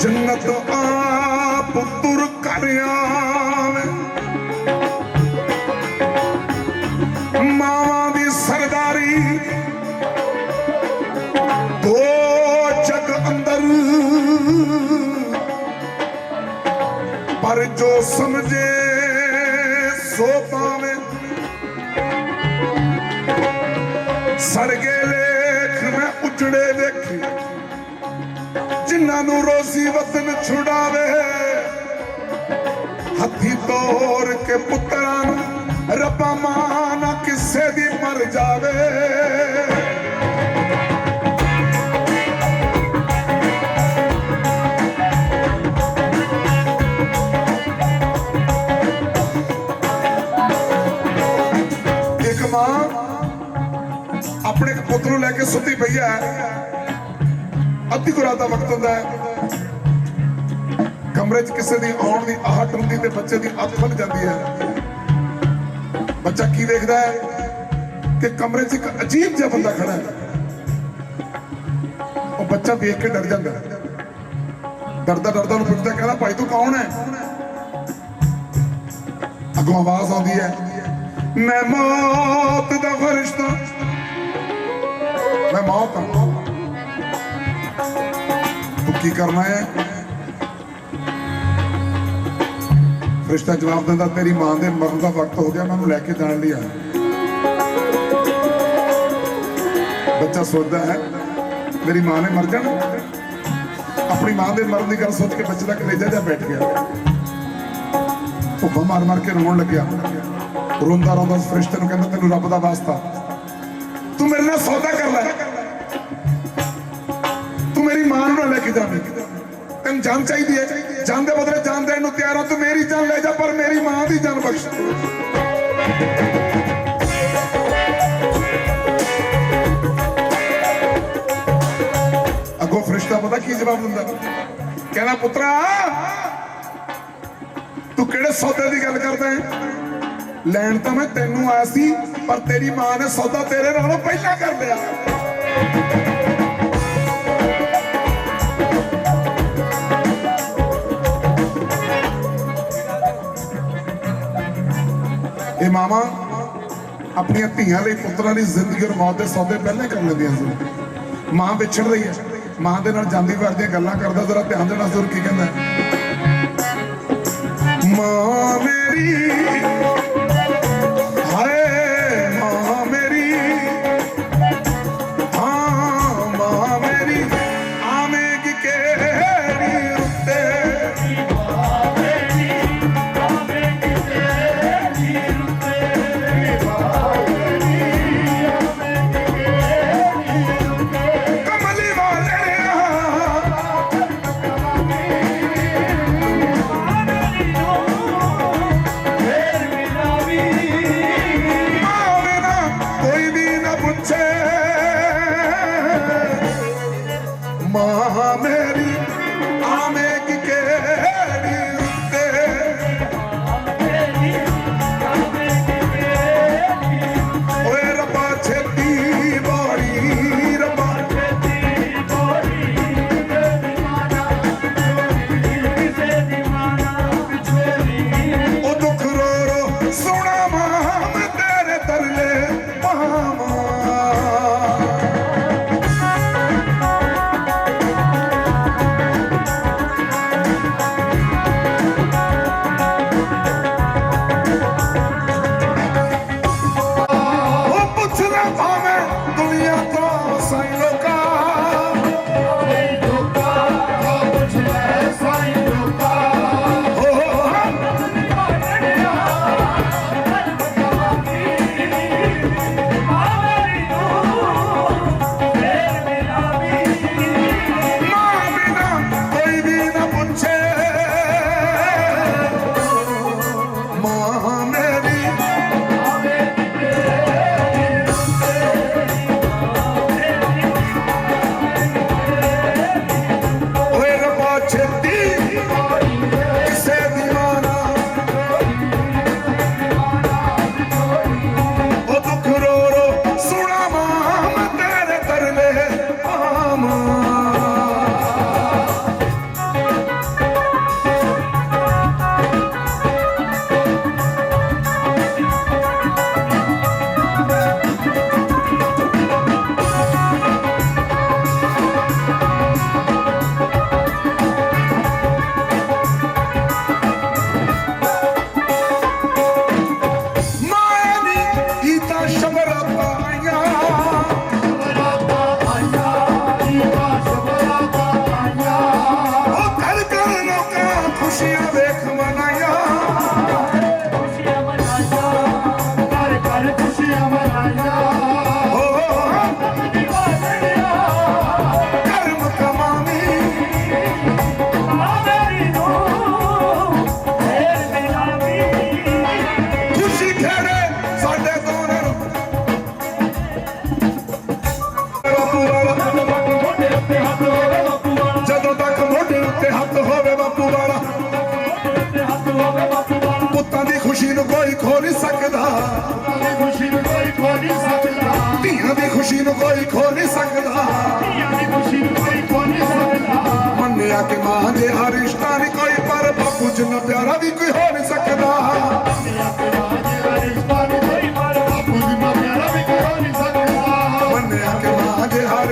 ਜੰਨਤ ਆਪ ਤੁਰ ਕਰਿਆ। ਪਰ ਜੋ ਸਮਝੇ, ਸੋ ਪਾਵੇ। ਸੜਗੇ ਲੇਖ ਮੈਂ ਉਜੜੇ ਵੇਖੇ। ਜਿਨ੍ਹਾਂ ਨੂੰ ਰੋਜ਼ੀ ਵਤਨ ਛੁਡਾਵੇ, ਹੱਥੀ ਤੋੜ ਕੇ ਪੁੱਤਰਾਂ ਨੂੰ ਰੱਬਾ ਮਾਂ ਨਾ ਕਿਸੇ ਦੀ ਮਰ ਜਾਵੇ। ਸੁੱਤੀ ਪਈ ਹੈ ਅੱਧੀ ਕੁ ਰਾਤ ਦਾ ਵਕਤ ਹੁੰਦਾ ਹੈ ਕਮਰੇ 'ਚ ਕਿਸੇ ਦੀ ਆਉਣ ਦੀ ਆਹਟ ਹੁੰਦੀ ਤੇ ਬੱਚੇ ਦੀ ਅੱਖ ਖੁੱਲ ਜਾਂਦੀ ਹੈ ਬੱਚਾ ਕੀ ਦੇਖਦਾ ਹੈ ਕਿ ਕਮਰੇ 'ਚ ਇੱਕ ਅਜੀਬ ਜਿਹਾ ਬੰਦਾ ਖੜਾ ਹੈ ਉਹ ਬੱਚਾ ਵੇਖ ਕੇ ਡਰ ਜਾਂਦਾ ਡਰਦਾ ਡਰਦਾ ਉਹਨੂੰ ਪੁੱਛਦਾ, ਕਹਿੰਦਾ, ਭਾਈ ਤੂੰ ਕੌਣ ਹੈ ਅੱਗੋਂ ਆਵਾਜ਼ ਆਉਂਦੀ ਹੈ ਮੈਂ ਮੌਤ ਦਾ ਫਰਿਸ਼ਤਾ ਮੈਂ ਮੌਤ? ਤੂੰ ਕੀ ਕਰਨਾ ਹੈ? ਫਰਿਸ਼ਤਾ ਜਵਾਬ ਦਿੰਦਾ, ਤੇਰੀ ਮਾਂ ਦੇ ਮਰਨ ਦਾ ਵਕਤ ਹੋ ਗਿਆ, ਮੈਂ ਲੈ ਕੇ ਜਾਣ ਲਈ ਆਇਆ। ਬੱਚਾ ਸੋਚਦਾ ਹੈ, ਮੇਰੀ ਮਾਂ ਨੇ ਮਰ ਜਾਣਾ। ਆਪਣੀ ਮਾਂ ਦੇ ਮਰਨ ਦੀ ਗੱਲ ਸੋਚ ਕੇ ਬੱਚੇ ਦਾ ਕਲੇਜਾ ਜਿਹਾ ਬੈਠ ਗਿਆ। ਭੁੱਖਾ ਮਾਰ ਮਾਰ ਕੇ ਰੋਣ ਲੱਗਿਆ। ਰੋਂਦਾ ਰੋਂਦਾ ਫਰਿਸ਼ਤੇ ਨੂੰ ਕਹਿੰਦਾ, ਤੈਨੂੰ ਰੱਬ ਦਾ ਵਾਸਤਾ। ਤੂੰ ਮੇਰੇ ਨਾਲ ਸੌਦਾ ਕਰ ਲੈ। ਮਾਂ ਨੂੰ ਨਾ ਤੈਨੂੰ ਜਾਨ ਚਾਹੀਦੀ ਹੈ। ਜਾਨ ਦੇ ਬਦਲੇ ਜਾਨ ਦੇਣ ਨੂੰ ਤਿਆਰ ਹਾਂ ਤੂੰ ਮੇਰੀ ਜਾਨ ਲੈ ਜਾ, ਪਰ ਮੇਰੀ ਮਾਂ ਦੀ ਜਾਨ ਬਖਸ਼ ਅੱਗੋਂ ਫਰਿਸ਼ਤਾ ਪਤਾ ਕੀ ਜਵਾਬ ਦਿੰਦਾ? ਕਹਿੰਦਾ, ਪੁੱਤਰਾ, ਤੂੰ ਕਿਹੜੇ ਸੌਦੇ ਦੀ ਗੱਲ ਕਰਦਾ ਹੈ? ਲੈਣ ਤਾਂ ਮੈਂ ਤੈਨੂੰ ਆਇਆ ਸੀ, ਪਰ ਤੇਰੀ ਮਾਂ ਨੇ ਸੌਦਾ ਤੇਰੇ ਨਾਲੋਂ ਪਹਿਲਾਂ ਕਰ ਲਿਆ। ਇਹ ਮਾਵਾਂ ਆਪਣੀਆਂ ਧੀਆਂ ਲਈ ਪੁੱਤਰਾਂ ਦੀ ਜ਼ਿੰਦਗੀ ਔਰ ਮੌਤ ਦੇ ਸੌਦੇ ਪਹਿਲਾਂ ਕਰ ਲੈਂਦੀਆਂ ਸੀ। ਮਾਂ ਵਿਛੜ ਰਹੀ ਹੈ। ਮਾਂ ਦੇ ਨਾਲ ਜਾਂਦੀ ਵਾਰਦੀਆਂ ਗੱਲਾਂ ਕਰਦਾ, ਜ਼ਰਾ ਧਿਆਨ ਦੇਣਾ ਜ਼ਰੂਰ ਕੀ ਕਹਿੰਦਾ ਮਾਂ ਮੇਰੀ ਉੱਤੇ ਹੱਥ ਹੋਵੇ ਬਾਪੂ ਵਾਲਾ। ਜਦੋਂ ਤੱਕ ਮੋਢੇ ਉੱਤੇ ਹੱਥ ਹੋਵੇ ਬਾਪੂ ਵਾਲਾ। ਪੁੱਤਾਂ ਦੀ ਖੁਸ਼ੀ ਨੂੰ ਕੋਈ ਖੋ ਨਹੀਂ ਸਕਦਾ। ਦੀ ਖੁਸ਼ੀ ਨੂੰ ਕੋਈ ਖੋ ਨਹੀਂ ਸਕਦਾ। ਧੀਆਂ ਦੀ ਖੁਸ਼ੀ ਨੂੰ ਕੋਈ ਖੋ ਨਹੀਂ ਸਕਦਾ। ਧੀਆਂ ਦੀ ਖੁਸ਼ੀ ਨੂੰ ਕੋਈ ਖੋ ਨਹੀਂ ਸਕਦਾ। ਮੰਨਿਆ ਕਿ ਮਾਂ ਦੇ ਹਰ ਰਿਸ਼ਤਾ ਨਹੀਂ ਕੋਈ ਪਰ ਬਾਪੂ ਜਿੰਨਾ ਪਿਆਰਾ ਵੀ ਕੋਈ ਹੋ ਨਹੀਂ ਸਕਦਾ। ਮੇਰਾ ਪਿਆਰ ਜਿਹੜਾ ਰਿਸ਼ਤਾ ਨਹੀਂ ਕੋਈ ਪਰ ਬਾਪੂ ਦੀ ਮਾਂ ਪਿਆਰਾ ਵੀ ਕੋਈ ਹੋ ਨਹੀਂ ਸਕਦਾ। ਮੰਨਿਆ ਕਿ ਮਾਂ ਦੇ ਹਰ